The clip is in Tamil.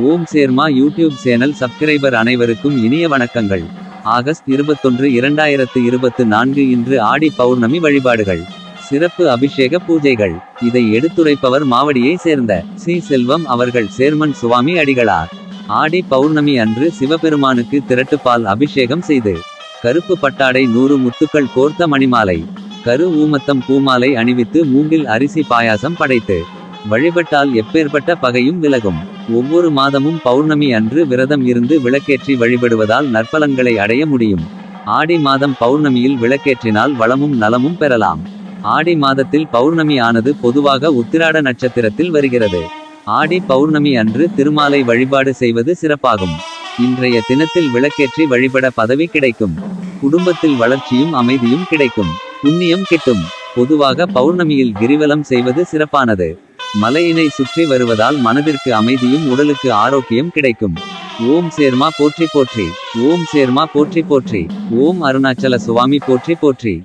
Om Serma YouTube channel subscriber அனைவருக்கும் இனிய வணக்கங்கள். ஆகஸ்ட் இருபத்தொன்று இரண்டாயிரத்து இருபத்து நான்கு இன்று ஆடி பௌர்ணமி வழிபாடுகள். சிறப்பு அபிஷேக பூஜைகள். இதை எடுத்துரைப்பவர் மாவடியை சேர்ந்த சி. செல்வம் அவர்கள் சேர்மன் சுவாமி அடிகளார். ஆடி பௌர்ணமி அன்று சிவபெருமானுக்கு திரட்டுப்பால் அபிஷேகம் செய்து கருப்பு பட்டாடை நூறு முத்துக்கள் கோர்த்த மணிமாலை. கரு ஊமத்தம் பூமாலை அணிவித்து மூங்கில் அரிசி பாயாசம் படைத்து வழிபட்டால் எப்பேற்பட்ட பகையும் விலகும். ஒவ்வொரு மாதமும் பௌர்ணமி அன்று விரதம் இருந்து விளக்கேற்றி வழிபடுவதால் நற்பலன்களை அடைய முடியும். ஆடி மாதம் பௌர்ணமியில் விளக்கேற்றினால் வளமும் நலமும் பெறலாம். ஆடி மாதத்தில் பௌர்ணமி ஆனது பொதுவாக உத்திராட நட்சத்திரத்தில் வருகிறது. ஆடி பௌர்ணமி அன்று திருமாலை வழிபாடு செய்வது சிறப்பாகும். இன்றைய தினத்தில் விளக்கேற்றி வழிபட பதவி கிடைக்கும். குடும்பத்தில் வளர்ச்சியும் அமைதியும் கிடைக்கும். புண்ணியம் கிட்டும். பொதுவாக பௌர்ணமியில் கிரிவலம் செய்வது சிறப்பானது. மலையினை சுற்றி வருவதால் மனதிற்கு அமைதியும் உடலுக்கு ஆரோக்கியம் கிடைக்கும். ஓம் சேர்மா போற்றி போற்றி. ஓம் சேர்மா போற்றி போற்றி. ஓம் அருணாச்சல சுவாமி போற்றி போற்றி.